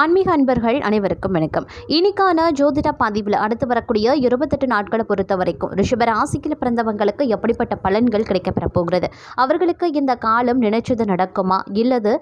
ஆன்மீக அன்பர்கள் அனைவருக்கும் வணக்கம். இனிக்கான ஜோதிட பதிவில் அடுத்து வரக்கூடிய இருபத்தெட்டு நாட்களை பொறுத்த வரைக்கும் ரிஷப பிறந்தவங்களுக்கு எப்படிப்பட்ட பலன்கள் கிடைக்கப்பெற போகிறது? அவர்களுக்கு இந்த காலம் நினைச்சது நடக்குமா? இல்லது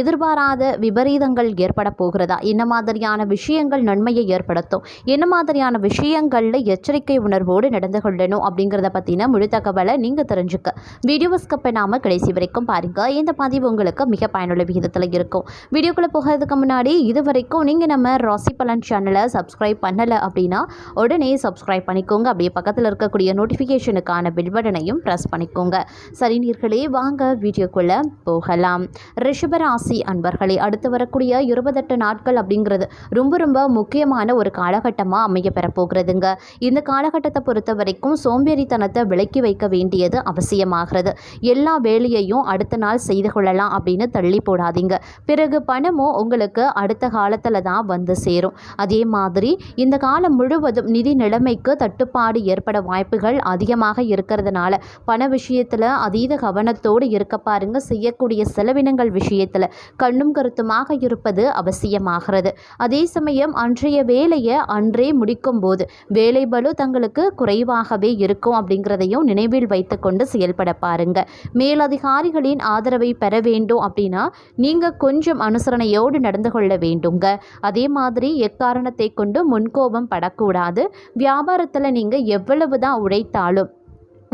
எதிர்பாராத விபரீதங்கள் ஏற்பட போகிறதா? என்ன மாதிரியான விஷயங்கள் நன்மையை ஏற்படுத்தும்? என்ன மாதிரியான விஷயங்களில் எச்சரிக்கை உணர்வோடு நடந்து கொள்ளணும்? அப்படிங்கிறத பற்றின முழு தகவலை நீங்கள் தெரிஞ்சுக்க. வீடியோ ஸ்கப்பை நாம கடைசி வரைக்கும் பாருங்கள் இந்த பதிவு உங்களுக்கு மிக பயனுள்ள விகிதத்தில் இருக்கும். வீடியோக்குள்ளே போகிறதுக்கு முன்னாடி இது வரைக்கும் நீங்கள் நம்ம ராசி பலன் சேனலை சப்ஸ்கிரைப் பண்ணலை அப்படின்னா உடனே சப்ஸ்கிரைப் பண்ணிக்கோங்க. அப்படியே பக்கத்தில் இருக்கக்கூடிய நோட்டிஃபிகேஷனுக்கான பில் பட்டனையும் ப்ரெஸ் பண்ணிக்கோங்க. சரி நீர்களே வாங்க வீடியோக்குள்ளே போகலாம். ரிஷபராசி அன்பர்களே அடுத்து வரக்கூடிய இருபத்தெட்டு நாட்கள் அப்படிங்கிறது ரொம்ப ரொம்ப முக்கியமான ஒரு காலகட்டமாக அமைய பெறப்போகிறதுங்க. இந்த காலகட்டத்தை பொறுத்த வரைக்கும் சோம்பேறித்தனத்தை விலக்கி வைக்க வேண்டியது அவசியமாகிறது. எல்லா வேலையையும் அடுத்த நாள் செய்து கொள்ளலாம் அப்படின்னு தள்ளி போடாதீங்க. பிறகு பணமும் உங்களுக்கு அடுத்த காலத்தில் தான் வந்து சேரும். அதே மாதிரி இந்த காலம் முழுவதும் நிதி நிலைமைக்கு தட்டுப்பாடு ஏற்பட வாய்ப்புகள் அதிகமாக இருக்கிறதுனால பண விஷயத்தில் அதீத கவனத்தோடு இருக்க பாருங்க. செய்யக்கூடிய செலவினங்கள் விஷயத்தில் கண்ணும் கருத்துமாக இருப்பது அவசியமாகிறது. அதே சமயம் அன்றைய வேலையை அன்றே முடிக்கும் போது வேலை பளு தங்களுக்கு குறைவாகவே இருக்கும் அப்படிங்கிறதையும் நினைவில் வைத்துக்கொண்டு செயல்பட பாருங்க. மேலதிகாரிகளின் ஆதரவை பெற வேண்டும் அப்படின்னா நீங்கள் கொஞ்சம் அனுசரணையோடு நடந்து கொள்ள வேண்டுங்க. அதே மாதிரி எக்காரணத்தை கொண்டு முன்கோபம் படக்கூடாது. வியாபாரத்தில் நீங்கள் எவ்வளவு தான் உழைத்தாலும்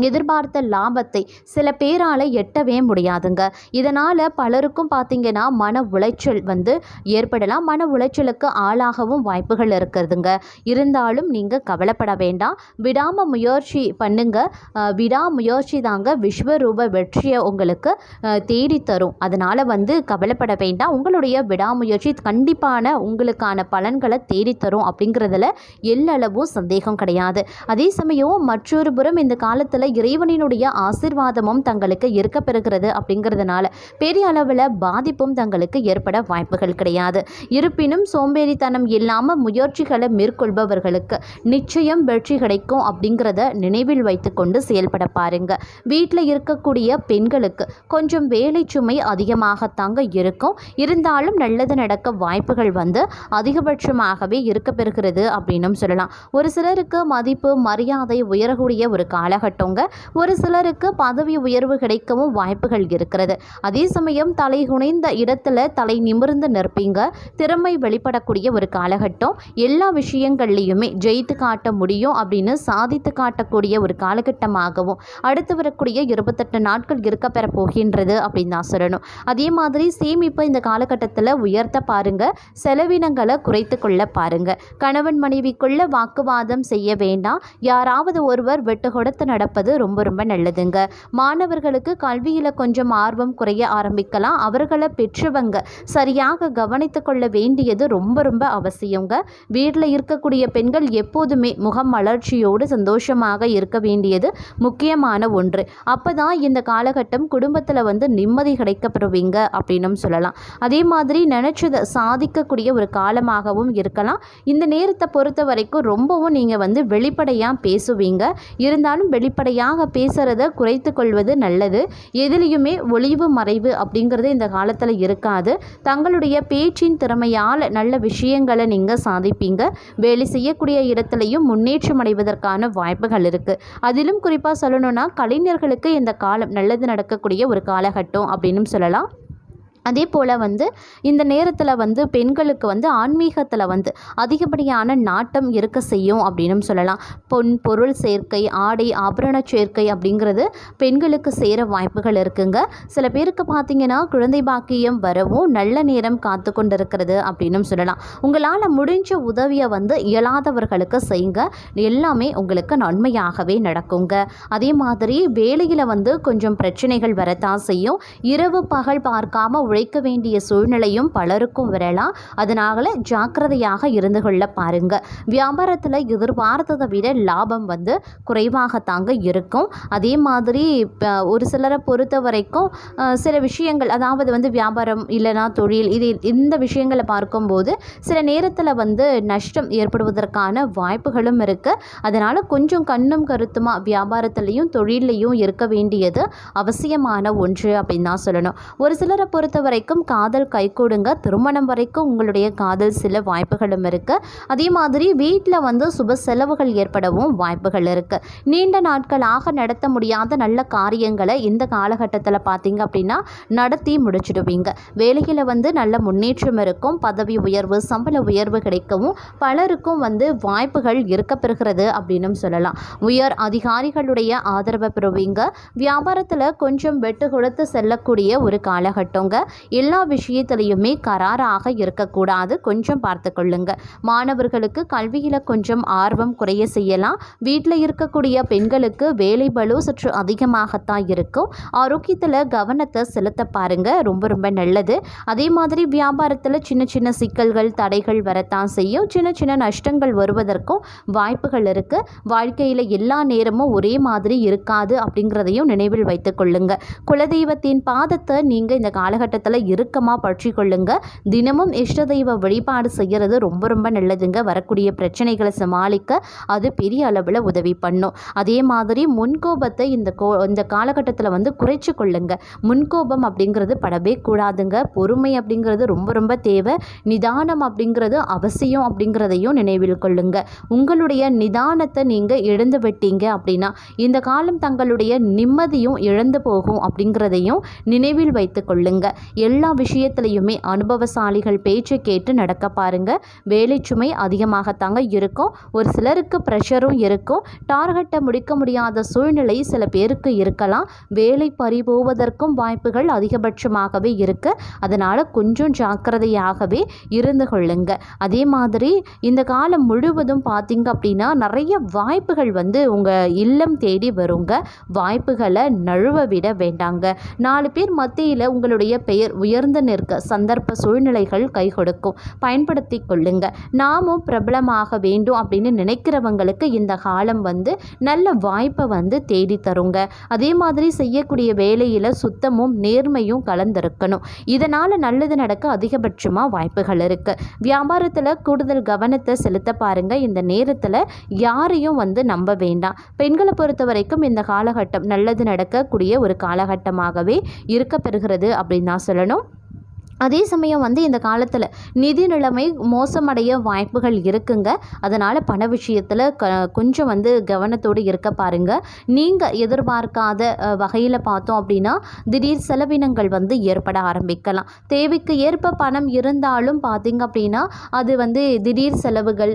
எதிர்பார்த்த லாபத்தை சில பேரால் எட்டவே முடியாதுங்க. இதனால் பலருக்கும் பார்த்தீங்கன்னா மன உளைச்சல் வந்து ஏற்படலாம். மன உளைச்சலுக்கு ஆளாகவும் வாய்ப்புகள் இருக்கிறதுங்க இருந்தாலும் நீங்கள் கவலைப்பட வேண்டாம். விடாமல் முயற்சி பண்ணுங்க. விடாமுயற்சி தாங்க விஸ்வரூப வெற்றியை உங்களுக்கு தேடித்தரும். அதனால் வந்து கவலைப்பட வேண்டாம். உங்களுடைய விடாமுயற்சி கண்டிப்பான உங்களுக்கான பலன்களை தேடித்தரும் அப்படிங்கிறதுல எல்லளவும் சந்தேகம் கிடையாது. அதே சமயம் மற்றொரு புறம் இந்த காலத்தில் இறைவனினுடைய ஆசிர்வாதமும் தங்களுக்கு இருக்க பெறுகிறது அப்படிங்கிறதுனால பெரிய அளவில் பாதிப்பும் தங்களுக்கு ஏற்பட வாய்ப்புகள் கிடையாது. இருப்பினும் சோம்பேறித்தனம் இல்லாமல் முயற்சிகளை மேற்கொள்பவர்களுக்கு நிச்சயம் வெற்றி கிடைக்கும் அப்படிங்கிறத நினைவில் வைத்துக்கொண்டு செயல்பட பாருங்க. வீட்டில் இருக்கக்கூடிய பெண்களுக்கு கொஞ்சம் வேலை சுமை அதிகமாகத்தாங்க இருக்கும். இருந்தாலும் நல்லது நடக்க வாய்ப்புகள் வந்து அதிகபட்சமாகவே இருக்க பெறுகிறது அப்படின்னும் சொல்லலாம். ஒரு சிலருக்கு மதிப்பு மரியாதை உயரக்கூடிய ஒரு காலகட்டம் காலகட்டங்க ஒரு சிலருக்கு பதவி உயர்வு கிடைக்கவும் வாய்ப்புகள் இருக்கிறது. அதே சமயம் தலை குனைந்த இடத்துல தலை நிமிர்ந்து நிற்பீங்க. திறமை வெளிப்படக்கூடிய ஒரு காலகட்டம். எல்லா விஷயங்கள்லையுமே ஜெயித்து காட்ட முடியும் அப்படின்னு சாதித்து காட்டக்கூடிய ஒரு காலகட்டமாகவும் அடுத்து வரக்கூடிய இருபத்தெட்டு நாட்கள் இருக்க பெற போகின்றது அப்படின்னு தான் சொல்லணும். அதே மாதிரி சேமிப்பை இந்த காலகட்டத்தில் உயர்த்த பாருங்க. செலவினங்களை குறைத்து கொள்ள பாருங்க. கணவன் மனைவிக்குள்ள வாக்குவாதம் செய்ய வேண்டாம். யாராவது ஒருவர் வெட்டு கொடுத்து நடப்பது ரொம்ப ரொம்ப நல்லதுங்க. மாணவர்களுக்கு கல்வியில் கொஞ்சம் ஆர்வம் குறைய ஆரம்பிக்கலாம். அவர்களை பெற்றவங்க சரியாக கவனித்து கொள்ள வேண்டியது ரொம்ப ரொம்ப அவசியங்க. வீட்டில் இருக்கக்கூடிய பெண்கள் எப்போதுமே முகம் மலர்ச்சியோடு சந்தோஷமாக இருக்க வேண்டியது முக்கியமான ஒன்று. அப்போ தான் இந்த காலகட்டம் குடும்பத்தில் வந்து நிம்மதி கிடைக்கப்பெறுவீங்க அப்படின்னும் சொல்லலாம். அதே மாதிரி நினச்சதை சாதிக்கக்கூடிய ஒரு காலமாகவும் இருக்கலாம். இந்த நேரத்தை பொறுத்த வரைக்கும் ரொம்பவும் நீங்கள் வந்து வெளிப்படையாக பேசுவீங்க. இருந்தாலும் வெளிப்படையாக பேசுகிறத குறைத்து கொள்வது நல்லது. எதிலையுமே ஒளிவு மறைவு அப்படிங்கிறது இந்த காலத்தில் இருக்காது. தங்களுடைய பேச்சின் திறமையால் நல்ல விஷயங்களை நீங்கள் சாதிப்பீங்க. வேலை செய்யக்கூடிய இடத்துலையும் முன்னேற்றம் அடைவதற்கான வாய்ப்புகள் இருக்குது அதிலும் குறிப்பாக சொல்லணும்னா கலைஞர்களுக்கு இந்த காலம் நல்லது நடக்கக்கூடிய ஒரு காலகட்டம் அப்படின்னு சொல்லலாம். அதே போல் வந்து இந்த நேரத்தில் வந்து பெண்களுக்கு வந்து ஆன்மீகத்தில் வந்து அதிகப்படியான நாட்டம் இருக்க செய்யும் அப்படின்னு சொல்லலாம். பொன் பொருள் சேர்க்கை ஆடை ஆபரண சேர்க்கை அப்படிங்கிறது பெண்களுக்கு சேர வாய்ப்புகள் இருக்குங்க. சில பேருக்கு பார்த்தீங்கன்னா குழந்தை பாக்கியம் வரவும் நல்ல நேரம் காத்து கொண்டிருக்கிறது அப்படின்னு சொல்லலாம். உங்களால் முடிஞ்ச உதவியை வந்து இயலாதவர்களுக்கு செய்யுங்க. எல்லாமே உங்களுக்கு நன்மையாகவே நடக்குங்க. அதே மாதிரி வேலையில் வந்து கொஞ்சம் பிரச்சனைகள் வரத்தான் செய்யும். இரவு பகல் பார்க்காம உழைக்க வேண்டிய சூழ்நிலையும் பலருக்கும் வரலாம். அதனால ஜாக்கிரதையாக இருந்து கொள்ள பாருங்க. வியாபாரத்தில் எதிர்பார்த்ததை விட லாபம் வந்து குறைவாகத்தாங்க இருக்கும். அதே மாதிரி இப்போ ஒரு சிலரை பொறுத்த வரைக்கும் சில விஷயங்கள் அதாவது வந்து வியாபாரம் இல்லைனா தொழில் இது இந்த விஷயங்களை பார்க்கும்போது சில நேரத்தில் வந்து நஷ்டம் ஏற்படுவதற்கான வாய்ப்புகளும் இருக்குது அதனால் கொஞ்சம் கண்ணும் கருத்துமாக வியாபாரத்துலேயும் தொழிலையும் இருக்க வேண்டியது அவசியமான ஒன்று அப்படின்னு தான் சொல்லணும். ஒரு சிலரை பொறுத்த வரைக்கும் காதல் கைகூடுங்க. திருமணம் வரைக்கும் உங்களுடைய காதல் சில வாய்ப்புகளும் இருக்குது அதே மாதிரி வீட்டில் வந்து சுப செலவுகள் ஏற்படவும் வாய்ப்புகள் இருக்குது நீண்ட நாட்களாக நடத்த முடியாத நல்ல காரியங்களை இந்த காலகட்டத்தில் பார்த்தீங்க அப்படின்னா நடத்தி முடிச்சிடுவீங்க. வேலையில் வந்து நல்ல முன்னேற்றம் இருக்கும். பதவி உயர்வு சம்பள உயர்வு கிடைக்கவும் பலருக்கும் வந்து வாய்ப்புகள் இருக்க பெறுகிறது அப்படின்னும் சொல்லலாம். உயர் அதிகாரிகளுடைய ஆதரவை பெறுவீங்க. வியாபாரத்தில் கொஞ்சம் வெட்டு கொடுத்து செல்லக்கூடிய ஒரு காலகட்டங்க. எல்லா விஷயத்துலையுமே கராராக இருக்கக்கூடாது. கொஞ்சம் பார்த்து கொள்ளுங்க. மாணவர்களுக்கு கல்வியில் கொஞ்சம் ஆர்வம் குறைய செய்யலாம். வீட்டில் இருக்கக்கூடிய பெண்களுக்கு வேலை பளு சற்று அதிகமாகத்தான் இருக்கும். ஆரோக்கியத்தில் கவனத்தை செலுத்த பாருங்க. ரொம்ப ரொம்ப நல்லது. அதே மாதிரி வியாபாரத்தில் சின்ன சின்ன சிக்கல்கள் தடைகள் வரத்தான் செய்யும். சின்ன சின்ன நஷ்டங்கள் வருவதற்கும் வாய்ப்புகள் இருக்குது வாழ்க்கையில் எல்லா நேரமும் ஒரே மாதிரி இருக்காது அப்படிங்கிறதையும் நினைவில் வைத்துக் கொள்ளுங்க. குலதெய்வத்தின் பாதத்தை நீங்கள் இந்த காலகட்டத்தில் இறுக்கமாக பற்றி கொள்ளுங்க தினமும் இஷ்ட தெய்வ வழிபாடு செய்கிறது ரொம்ப ரொம்ப நல்லதுங்க. வரக்கூடிய பிரச்சனைகளை சமாளிக்க அது பெரிய அளவில் உதவி பண்ணும். அதே மாதிரி முன்கோபத்தை இந்த கோ இந்த காலகட்டத்தில் வந்து குறைச்சி கொள்ளுங்க முன்கோபம் அப்படிங்கிறது படவே கூடாதுங்க. பொறுமை அப்படிங்கிறது ரொம்ப ரொம்ப தேவை. நிதானம் அப்படிங்கிறது அவசியம் அப்படிங்கிறதையும் நினைவில் கொள்ளுங்க. உங்களுடைய நிதானத்தை நீங்கள் இழந்து விட்டீங்க அப்படின்னா இந்த காலம் தங்களுடைய நிம்மதியும் இழந்து போகும் அப்படிங்கிறதையும் நினைவில் வைத்து கொள்ளுங்க. எல்லா விஷயத்துலையுமே அனுபவசாலிகள் பேச்சை கேட்டு நடக்க பாருங்கள் வேலை சுமை அதிகமாகத்தாங்க இருக்கும். ஒரு சிலருக்கு ப்ரெஷரும் இருக்கும். டார்கெட்டை முடிக்க முடியாத சூழ்நிலை சில பேருக்கு இருக்கலாம். வேலை பறிபோவதற்கும் வாய்ப்புகள் அதிகபட்சமாகவே இருக்கு. அதனால் கொஞ்சம் ஜாக்கிரதையாகவே இருந்து கொள்ளுங்க. அதே மாதிரி இந்த காலம் முழுவதும் பார்த்திங்க அப்படின்னா நிறைய வாய்ப்புகள் வந்து உங்கள் இல்லம் தேடி வருங்க. வாய்ப்புகளை நழுவ விட வேண்டாங்க. நாலு பேர் மத்தியில் உங்களுடைய பெயர் உயர்ந்து நிற்க சந்தர்ப்ப சூழ்நிலைகள் கை கொடுக்கும் பயன்படுத்தி கொள்ளுங்க. நாமும் பிரபலமாக வேண்டும் அப்படின்னு நினைக்கிறவங்களுக்கு இந்த காலம் வந்து நல்ல வாய்ப்பை வந்து தேடி தருங்க. அதே மாதிரி செய்யக்கூடிய வேலையில் சுத்தமும் நேர்மையும் கலந்திருக்கணும். இதனால் நல்லது நடக்க அதிகபட்சமாக வாய்ப்புகள் இருக்குது வியாபாரத்தில் கூடுதல் கவனத்தை செலுத்த பாருங்க. இந்த நேரத்தில் யாரையும் வந்து நம்ப வேண்டாம். பெண்களை பொறுத்த வரைக்கும் இந்த காலகட்டம் நல்லது நடக்கக்கூடிய ஒரு காலகட்டமாகவே இருக்க பெறுகிறது அப்படின்னு தான் சொல்லணும். அதே சமயம் வந்து இந்த காலத்தில் நிதி நிலைமை மோசமடைய வாய்ப்புகள் இருக்குங்க. அதனால் பண விஷயத்தில் க கொஞ்சம் வந்து கவனத்தோடு இருக்க பாருங்கள் நீங்கள் எதிர்பார்க்காத வகையில் பார்த்தோம் அப்படின்னா திடீர் செலவினங்கள் வந்து ஏற்பட ஆரம்பிக்கலாம். தேவைக்கு ஏற்ப பணம் இருந்தாலும் பார்த்திங்க அப்படின்னா அது வந்து திடீர் செலவுகள்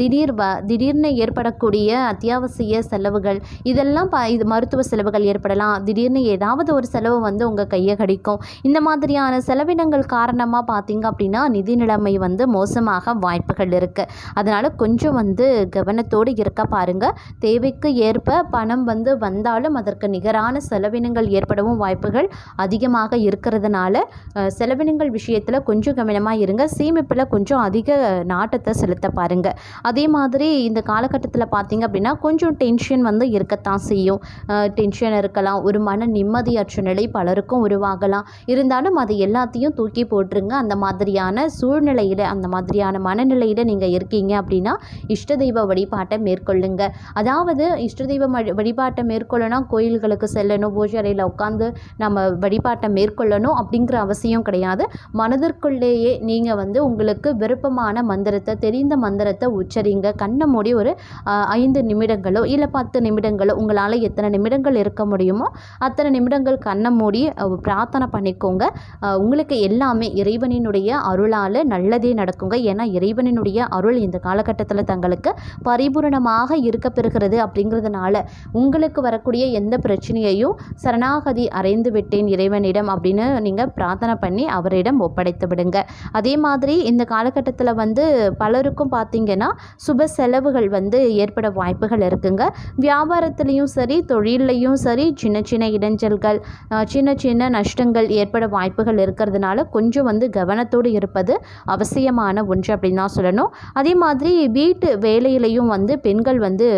திடீர் வ திடீர்னு ஏற்படக்கூடிய அத்தியாவசிய செலவுகள் இதெல்லாம் ப இது மருத்துவ செலவுகள் ஏற்படலாம். திடீர்னு ஏதாவது ஒரு செலவு வந்து உங்கள் கையை கடிக்கும். இந்த மாதிரியான செலவினங்கள் காரணமாக பார்த்தீங்க அப்படின்னா நிதி நிலைமை வந்து மோசமாக வாய்ப்புகள் இருக்குது அதனால் கொஞ்சம் வந்து கவனத்தோடு இருக்க பாருங்கள் தேவைக்கு ஏற்ப பணம் வந்து வந்தாலும் அதற்கு நிகரான செலவினங்கள் ஏற்படவும் வாய்ப்புகள் அதிகமாக இருக்கிறதுனால செலவினங்கள் விஷயத்தில் கொஞ்சம் கவனமாக இருங்க. சேமிப்பில் கொஞ்சம் அதிக நாட்டத்தை செலுத்த பாருங்கள் அதே மாதிரி இந்த காலகட்டத்தில் பார்த்தீங்க அப்படின்னா கொஞ்சம் டென்ஷன் வந்து இருக்கத்தான் செய்யும். டென்ஷன் இருக்கலாம். ஒரு மன நிம்மதியற்ற நிலை பலருக்கும் உருவாகலாம். இருந்தாலும் அது எல்லாத்தையும் தூக்கி போட்டுருங்க. அந்த மாதிரியான சூழ்நிலையில் அந்த மாதிரியான மனநிலையில் நீங்கள் இருக்கீங்க அப்படின்னா இஷ்ட தெய்வ வழிபாட்டை மேற்கொள்ளுங்க. அதாவது இஷ்ட தெய்வ வழி- வழிபாட்டை மேற்கொள்ளணும் கோயில்களுக்கு செல்லணும் பூஜை அறையில் உட்காந்து நம்ம வழிபாட்டை மேற்கொள்ளணும் அப்படிங்கிற அவசியம் கிடையாது. மனதிற்குள்ளேயே நீங்கள் வந்து உங்களுக்கு விருப்பமான மந்திரத்தை தெரிந்த மந்திரத்தை உச்சரிங்க. கண்ணை மூடி ஒரு ஐந்து நிமிடங்களோ இல்லை பத்து நிமிடங்களோ உங்களால் எத்தனை நிமிடங்கள் இருக்க முடியுமோ அத்தனை நிமிடங்கள் கண்ணை மூடி பிரார்த்தனை பண்ணிக்கோங்க. உங்களுக்கு எல்லா எல்லாமே இறைவனினுடைய அருளால் நல்லதே நடக்குங்க. ஏன்னா இறைவனினுடைய அருள் இந்த காலகட்டத்தில் தங்களுக்கு பரிபூரணமாக இருக்க பெறுகிறது அப்படிங்கிறதுனால உங்களுக்கு வரக்கூடிய எந்த பிரச்சனையையும் சரணாகதி அறைந்து விட்டேன் இறைவனிடம் அப்படின்னு நீங்கள் பிரார்த்தனை பண்ணி அவரிடம் ஒப்படைத்து விடுங்க. அதே மாதிரி இந்த காலகட்டத்தில் வந்து பலருக்கும் பார்த்தீங்கன்னா சுப செலவுகள் வந்து ஏற்பட வாய்ப்புகள் இருக்குங்க. வியாபாரத்துலேயும் சரி தொழில்லையும் சரி சின்ன சின்ன இடைஞ்சல்கள் சின்ன சின்ன நஷ்டங்கள் ஏற்பட வாய்ப்புகள் இருக்கிறதுனால கொஞ்சம் வந்து கவனத்தோடு இருப்பது அவசியமான ஒன்று அப்படின்னு தான் சொல்லணும். அதே மாதிரி வீட்டு வேலையிலையும் வந்து பெண்கள் வந்து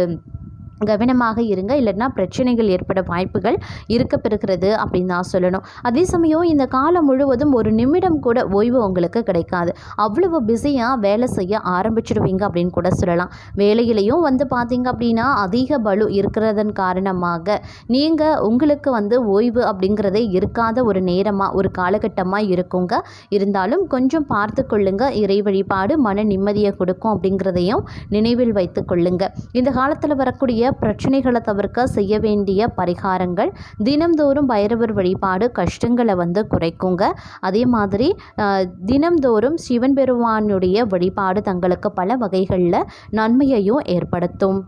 கவனமாக இருங்க. இல்லைன்னா பிரச்சனைகள் ஏற்பட வாய்ப்புகள் இருக்க பெறுகிறது அப்படின்னு தான் சொல்லணும். அதே சமயம் இந்த காலம் முழுவதும் ஒரு நிமிடம் கூட ஓய்வு உங்களுக்கு கிடைக்காது. அவ்வளவு பிஸியாக வேலை செய்ய ஆரம்பிச்சிடுவீங்க அப்படின்னு கூட சொல்லலாம். வேலையிலையும் வந்து பார்த்தீங்க அப்படின்னா அதிக பலு இருக்கிறதன் காரணமாக நீங்கள் உங்களுக்கு வந்து ஓய்வு அப்படிங்கிறதே இருக்காத ஒரு நேரமாக ஒரு காலகட்டமாக இருக்குங்க. இருந்தாலும் கொஞ்சம் பார்த்து கொள்ளுங்க. இறை வழிபாடு மன நிம்மதியை கொடுக்கும் அப்படிங்கிறதையும் நினைவில் வைத்து கொள்ளுங்க. இந்த காலத்தில் வரக்கூடிய பிரச்சனைகளை தவிர்க்க செய்ய வேண்டிய பரிகாரங்கள் தினம்தோறும் பைரவர் வழிபாடு கஷ்டங்களை வந்து குறைக்குங்க. அதே மாதிரி ஆஹ், தினம்தோறும் சிவன் பெருமானுடைய வழிபாடு தங்களுக்கு பல வகைகளில் நன்மையையும் ஏற்படுத்தும்.